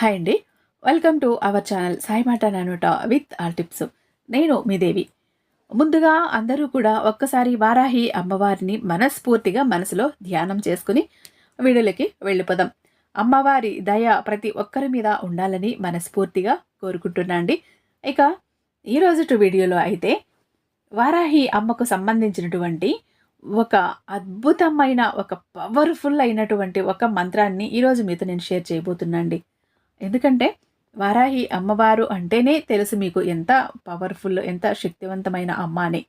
Hi అండి. Welcome to our channel Sai మాట నానుట విత్ ఆల్ టిప్స్ నేను మీ దేవి. ముందుగా అందరూ కూడా ఒక్కసారి వారాహి అమ్మవారిని మనస్ఫూర్తిగా మనసులో ధ్యానం చేసుకుని వీడియోలకి వెళ్ళిపోదాం. అమ్మవారి దయ ప్రతి ఒక్కరి మీద ఉండాలని మనస్ఫూర్తిగా కోరుకుంటున్నా అండి. ఇక ఈరోజు వీడియోలో అయితే వారాహి అమ్మకు సంబంధించినటువంటి ఒక అద్భుతమైన ఒక పవర్ఫుల్ అయినటువంటి ఒక మంత్రాన్ని ఈరోజు మీతో నేను షేర్ చేయబోతున్నా అండి. ఎందుకంటే వారాహి అమ్మవారు అంటేనే తెలుసు మీకు ఎంత పవర్ఫుల్ ఎంత శక్తివంతమైన అమ్మ అని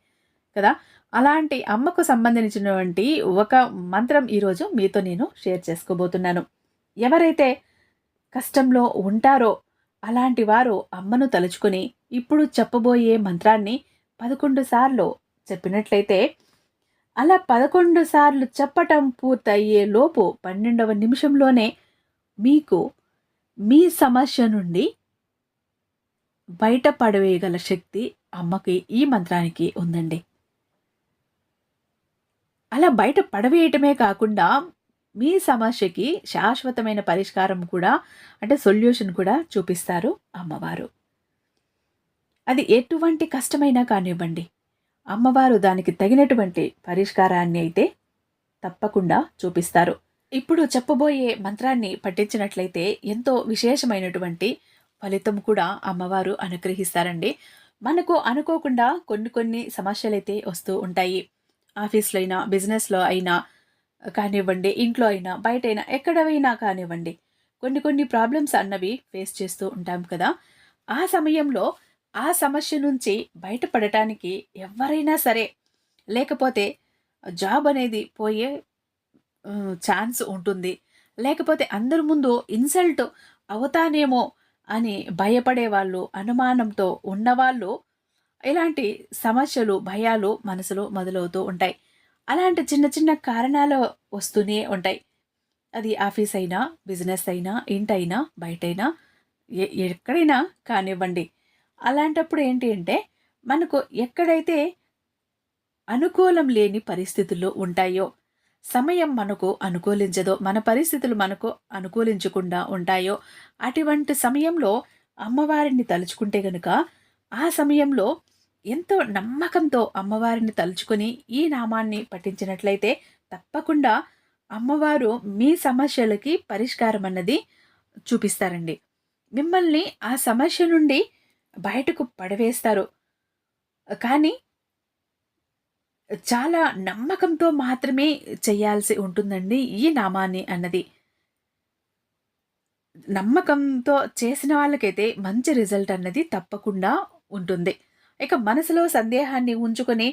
కదా? అలాంటి అమ్మకు సంబంధించినటువంటి ఒక మంత్రం ఈరోజు మీతో నేను షేర్ చేసుకోబోతున్నాను. ఎవరైతే కష్టంలో ఉంటారో అలాంటి వారు అమ్మను తలుచుకొని ఇప్పుడు చెప్పబోయే మంత్రాన్ని పదకొండు సార్లు చెప్పినట్లయితే అలా పదకొండు సార్లు చెప్పటం పూర్తయ్యే లోపు పన్నెండవ నిమిషంలోనే మీకు మీ సమస్య నుండి బయటపడవేయగల శక్తి అమ్మకి ఈ మంత్రానికి ఉందండి. అలా బయట పడవేయటమే కాకుండా మీ సమస్యకి శాశ్వతమైన పరిష్కారం కూడా అంటే సొల్యూషన్ కూడా చూపిస్తారు అమ్మవారు. అది ఎటువంటి కష్టమైనా కానివ్వండి. అమ్మవారు దానికి తగినటువంటి పరిష్కారాన్ని అయితే తప్పకుండా చూపిస్తారు. ఇప్పుడు చెప్పబోయే మంత్రాన్ని పఠించినట్లయితే ఎంతో విశేషమైనటువంటి ఫలితం కూడా అమ్మవారు అనుగ్రహిస్తారండి. మనకు అనుకోకుండా కొన్ని కొన్ని సమస్యలైతే వస్తూ ఉంటాయి. ఆఫీస్లో అయినా బిజినెస్లో అయినా కానివ్వండి ఇంట్లో అయినా బయటైనా ఎక్కడైనా కానివ్వండి కొన్ని కొన్ని ప్రాబ్లమ్స్ అన్నవి ఫేస్ చేస్తూ ఉంటాం కదా. ఆ సమయంలో ఆ సమస్య నుంచి బయటపడటానికి ఎవరైనా సరే లేకపోతే జాబ్ అనేది పోయే ఛాన్స్ ఉంటుంది. లేకపోతే అందరి ముందు ఇన్సల్ట్ అవుతానేమో అని భయపడే వాళ్ళు అనుమానంతో ఉన్నవాళ్ళు ఇలాంటి సమస్యలు భయాలు మనసులో మొదలవుతూ ఉంటాయి. అలాంటి చిన్న చిన్న కారణాలు వస్తూనే ఉంటాయి. అది ఆఫీస్ అయినా బిజినెస్ అయినా ఇంటైనా బయటైనా ఎక్కడైనా కానివ్వండి. అలాంటప్పుడు ఏంటి అంటే మనకు ఎక్కడైతే అనుకూలం లేని పరిస్థితులు ఉంటాయో సమయం మనకు అనుకూలించదో మన పరిస్థితులు మనకు అనుకూలించకుండా ఉంటాయో అటువంటి సమయంలో అమ్మవారిని తలుచుకుంటే గనుక ఆ సమయంలో ఎంతో నమ్మకంతో అమ్మవారిని తలుచుకొని ఈ నామాన్ని పఠించినట్లయితే తప్పకుండా అమ్మవారు మీ సమస్యలకి పరిష్కారం అన్నది చూపిస్తారండి. మిమ్మల్ని ఆ సమస్య నుండి బయటకు పడవేస్తారు. కానీ చాలా నమ్మకంతో మాత్రమే చేయాల్సి ఉంటుందండి ఈ నామాన్ని అన్నది. నమ్మకంతో చేసిన వాళ్ళకైతే మంచి రిజల్ట్ అన్నది తప్పకుండా ఉంటుంది. ఇక మనసులో సందేహాన్ని ఉంచుకొని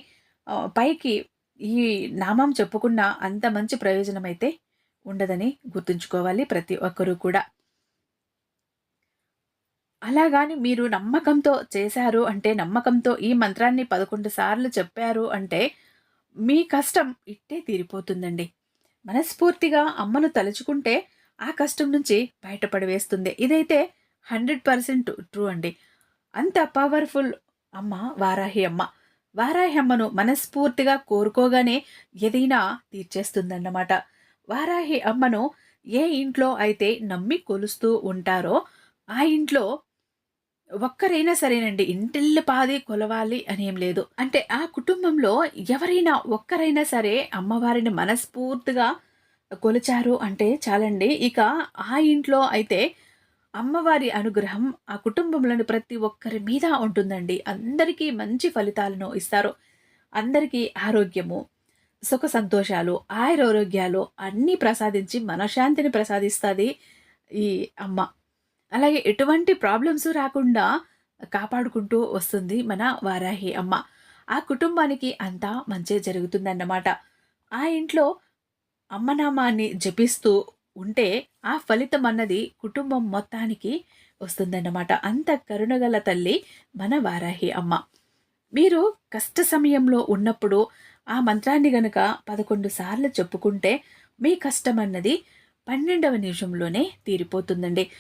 పైకి ఈ నామం చెప్పుకున్న అంత మంచి ప్రయోజనం అయితే ఉండదని గుర్తుంచుకోవాలి ప్రతి ఒక్కరూ కూడా. అలాగాని మీరు నమ్మకంతో చేశారు అంటే నమ్మకంతో ఈ మంత్రాన్ని పదకొండు సార్లు చెప్పారు అంటే మీ కష్టం ఇట్టే తీరిపోతుందండి. మనస్ఫూర్తిగా అమ్మను తలుచుకుంటే ఆ కష్టం నుంచి బయటపడివేస్తుంది. ఇదైతే హండ్రెడ్ పర్సెంట్ ట్రూ అండి. అంత పవర్ఫుల్ అమ్మ వారాహి అమ్మ. వారాహి అమ్మను మనస్ఫూర్తిగా కోరుకోగానే ఏదైనా తీర్చేస్తుందన్నమాట. వారాహి అమ్మను ఏ ఇంట్లో అయితే నమ్మి కొలుస్తూ ఉంటారో ఆ ఇంట్లో ఒక్కరైనా సరేనండి ఇంటిల్లి పాది కొలవాలి అని ఏం లేదు. అంటే ఆ కుటుంబంలో ఎవరైనా ఒక్కరైనా సరే అమ్మవారిని మనస్ఫూర్తిగా కొలిచారు అంటే చాలండి. ఇక ఆ ఇంట్లో అయితే అమ్మవారి అనుగ్రహం ఆ కుటుంబంలోని ప్రతి ఒక్కరి మీద ఉంటుందండి. అందరికీ మంచి ఫలితాలను ఇస్తారు. అందరికీ ఆరోగ్యము సుఖ సంతోషాలు ఆయురారోగ్యాలు అన్నీ ప్రసాదించి మనశాంతిని ప్రసాదిస్తుంది ఈ అమ్మ. అలాగే ఎటువంటి ప్రాబ్లమ్స్ రాకుండా కాపాడుకుంటూ వస్తుంది మన వారాహి అమ్మ. ఆ కుటుంబానికి అంతా మంచి జరుగుతుందన్నమాట. ఆ ఇంట్లో అమ్మనామాన్ని జపిస్తూ ఉంటే ఆ ఫలితం అన్నది కుటుంబం మొత్తానికి వస్తుందన్నమాట. అంత కరుణగల తల్లి మన వారాహి అమ్మ. మీరు కష్ట సమయంలో ఉన్నప్పుడు ఆ మంత్రాన్ని గనుక పదకొండు సార్లు చెప్పుకుంటే మీ కష్టం అన్నది పన్నెండవ నిమిషంలోనే తీరిపోతుందండి.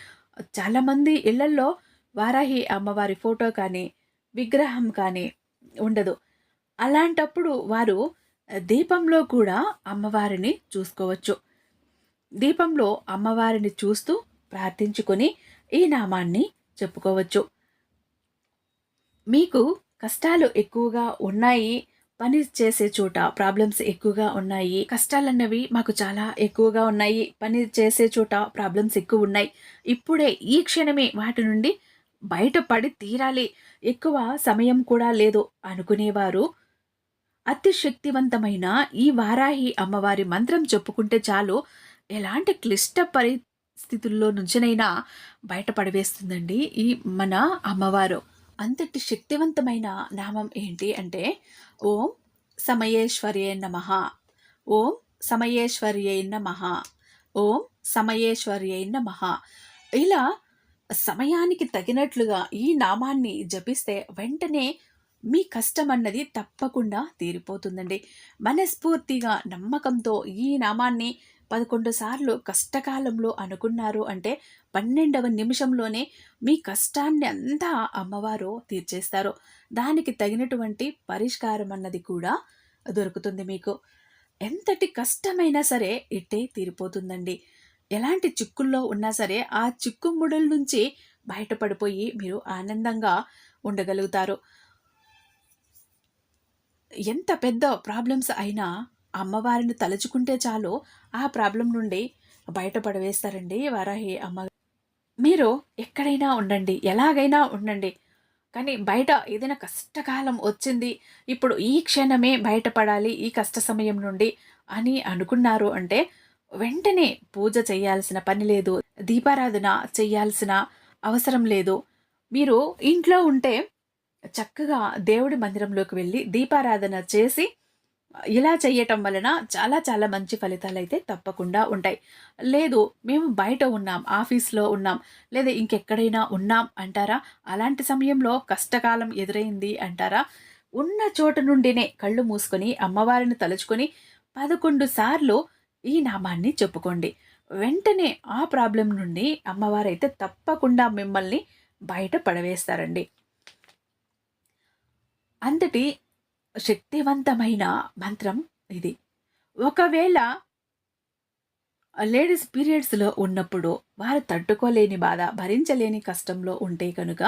చాలామంది ఇళ్ళల్లో వారాహి అమ్మవారి ఫోటో కానీ విగ్రహం కానీ ఉండదు. అలాంటప్పుడు వారు దీపంలో కూడా అమ్మవారిని చూసుకోవచ్చు. దీపంలో అమ్మవారిని చూస్తూ ప్రార్థించుకొని ఈ నామాన్ని చెప్పుకోవచ్చు. మీకు కష్టాలు ఎక్కువగా ఉన్నాయి పని చేసే చోట ప్రాబ్లమ్స్ ఎక్కువగా ఉన్నాయి. కష్టాలన్నవి మాకు చాలా ఎక్కువగా ఉన్నాయి. పని చేసే చోట ప్రాబ్లమ్స్ ఎక్కువ ఉన్నాయి. ఇప్పుడే ఈ క్షణమే వాటి నుండి బయటపడి తీరాలి. ఎక్కువ సమయం కూడా లేదు అనుకునేవారు. అతి శక్తివంతమైన ఈ వారాహి అమ్మవారి మంత్రం చెప్పుకుంటే చాలు. ఎలాంటి క్లిష్ట పరిస్థితుల్లో నుంచినైనా బయటపడవేస్తుందండి ఈ మన అమ్మవారు. అంతటి శక్తివంతమైన నామం ఏంటి అంటే ఓం సమయేశ్వర్యే నమ. ఓం సమయేశ్వర్యే నమ. ఓం సమయేశ్వర్యే నమ. ఇలా సమయానికి తగినట్లుగా ఈ నామాన్ని జపిస్తే వెంటనే మీ కష్టం అన్నది తప్పకుండా తీరిపోతుందండి. మనస్ఫూర్తిగా నమ్మకంతో ఈ నామాన్ని పదకొండు సార్లు కష్టకాలంలో అనుకున్నారు అంటే పన్నెండవ నిమిషంలోనే మీ కష్టాన్ని అంతా అమ్మవారు తీర్చేస్తారు. దానికి తగినటువంటి పరిష్కారం అన్నది కూడా దొరుకుతుంది మీకు. ఎంతటి కష్టమైనా సరే ఇట్టే తీరిపోతుందండి. ఎలాంటి చిక్కుల్లో ఉన్నా సరే ఆ చిక్కుముడుల నుంచి బయటపడిపోయి మీరు ఆనందంగా ఉండగలుగుతారు. ఎంత పెద్ద ప్రాబ్లమ్స్ అయినా అమ్మవారిని తలుచుకుంటే చాలు ఆ ప్రాబ్లం నుండి బయటపడవేస్తారండి వారాహి అమ్మ మీరు ఎక్కడైనా ఉండండి ఎలాగైనా ఉండండి. కానీ బయట ఏదైనా కష్టకాలం వచ్చింది ఇప్పుడు ఈ క్షణమే బయటపడాలి ఈ కష్ట సమయం నుండి అని అనుకున్నారు అంటే వెంటనే పూజ చేయాల్సిన పని లేదు దీపారాధన చేయాల్సిన అవసరం లేదు. మీరు ఇంట్లో ఉంటే చక్కగా దేవుడి మందిరంలోకి వెళ్ళి దీపారాధన చేసి ఇలా చేయటం వలన చాలా చాలా మంచి ఫలితాలు అయితే తప్పకుండా ఉంటాయి. లేదు మేము బయట ఉన్నాం ఆఫీస్లో ఉన్నాం లేదా ఇంకెక్కడైనా ఉన్నాం అంటారా? అలాంటి సమయంలో కష్టకాలం ఎదురైంది అంటారా? ఉన్న చోట నుండినే కళ్ళు మూసుకొని అమ్మవారిని తలుచుకొని పదకొండు సార్లు ఈ నామాన్ని చెప్పుకోండి. వెంటనే ఆ ప్రాబ్లం నుండి అమ్మవారైతే తప్పకుండా మిమ్మల్ని బయట పడవేస్తారండి. అంతటి శక్తివంతమైన మంత్రం ఇది. ఒకవేళ లేడీస్ పీరియడ్స్లో ఉన్నప్పుడు వారు తట్టుకోలేని బాధ భరించలేని కష్టంలో ఉంటే కనుక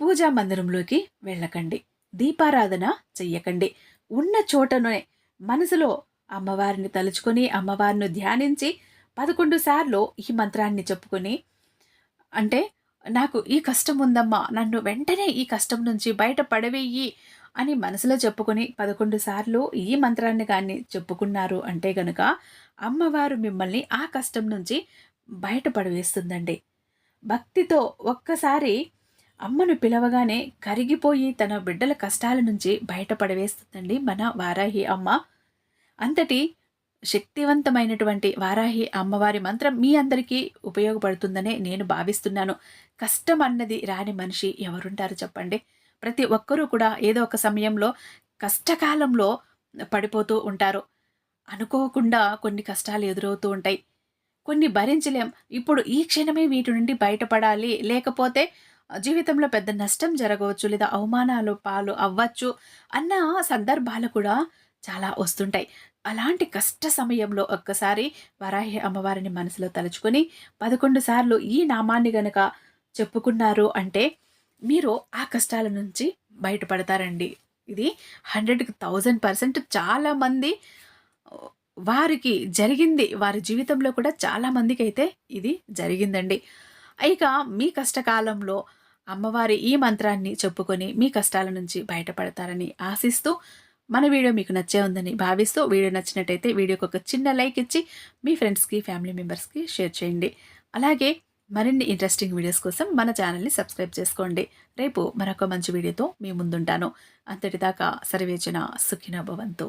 పూజా మందిరంలోకి వెళ్ళకండి. దీపారాధన చెయ్యకండి. ఉన్న చోటనే మనసులో అమ్మవారిని తలుచుకొని అమ్మవారిని ధ్యానించి పదకొండు సార్లు ఈ మంత్రాన్ని చెప్పుకొని అంటే నాకు ఈ కష్టం ఉందమ్మా నన్ను వెంటనే ఈ కష్టం నుంచి బయట పడవేయి అని మనసులో చెప్పుకొని పదకొండు సార్లు ఈ మంత్రాన్ని కానీ చెప్పుకున్నారు అంటే గనుక అమ్మవారు మిమ్మల్ని ఆ కష్టం నుంచి బయటపడవేస్తుందండి భక్తితో ఒక్కసారి అమ్మను పిలవగానే కరిగిపోయి తన బిడ్డల కష్టాల నుంచి బయటపడవేస్తుందండి మన వారాహి అమ్మ. అంతటి శక్తివంతమైనటువంటి వారాహి అమ్మవారి మంత్రం మీ అందరికీ ఉపయోగపడుతుందనే నేను భావిస్తున్నాను. కష్టం అన్నది రాని మనిషి ఎవరుంటారు చెప్పండి? ప్రతి ఒక్కరూ కూడా ఏదో ఒక సమయంలో కష్టకాలంలో పడిపోతూ ఉంటారు. అనుకోకుండా కొన్ని కష్టాలు ఎదురవుతూ ఉంటాయి. కొన్ని భరించలేం. ఇప్పుడు ఈ క్షణమే వీటి నుండి బయటపడాలి. లేకపోతే జీవితంలో పెద్ద నష్టం జరగవచ్చు లేదా అవమానాలు పాలు అవ్వచ్చు అన్న సందర్భాలు కూడా చాలా వస్తుంటాయి. అలాంటి కష్ట సమయంలో ఒక్కసారి వరాహి అమ్మవారిని మనసులో తలుచుకొని పదకొండు సార్లు ఈ నామాన్ని గనక చెప్పుకున్నారు అంటే మీరు ఆ కష్టాల నుంచి బయటపడతారండి. ఇది హండ్రెడ్కి థౌజండ్ పర్సెంట్ చాలామంది వారికి జరిగింది వారి జీవితంలో కూడా చాలామందికి అయితే ఇది జరిగిందండి. ఇక మీ కష్టకాలంలో అమ్మవారి ఈ మంత్రాన్ని చెప్పుకొని మీ కష్టాల నుంచి బయటపడతారని ఆశిస్తూ మన వీడియో మీకు నచ్చే ఉందని భావిస్తూ వీడియో నచ్చినట్టయితే వీడియోకి ఒక చిన్న లైక్ ఇచ్చి మీ ఫ్రెండ్స్కి ఫ్యామిలీ మెంబర్స్కి షేర్ చేయండి. అలాగే మరిన్ని ఇంట్రెస్టింగ్ వీడియోస్ కోసం మన ఛానల్ని సబ్స్క్రైబ్ చేసుకోండి. రేపు మరొక మంచి వీడియోతో మీ ముందుంటాను. అంతటిదాకా సర్వేచన సుఖిన భవంతు.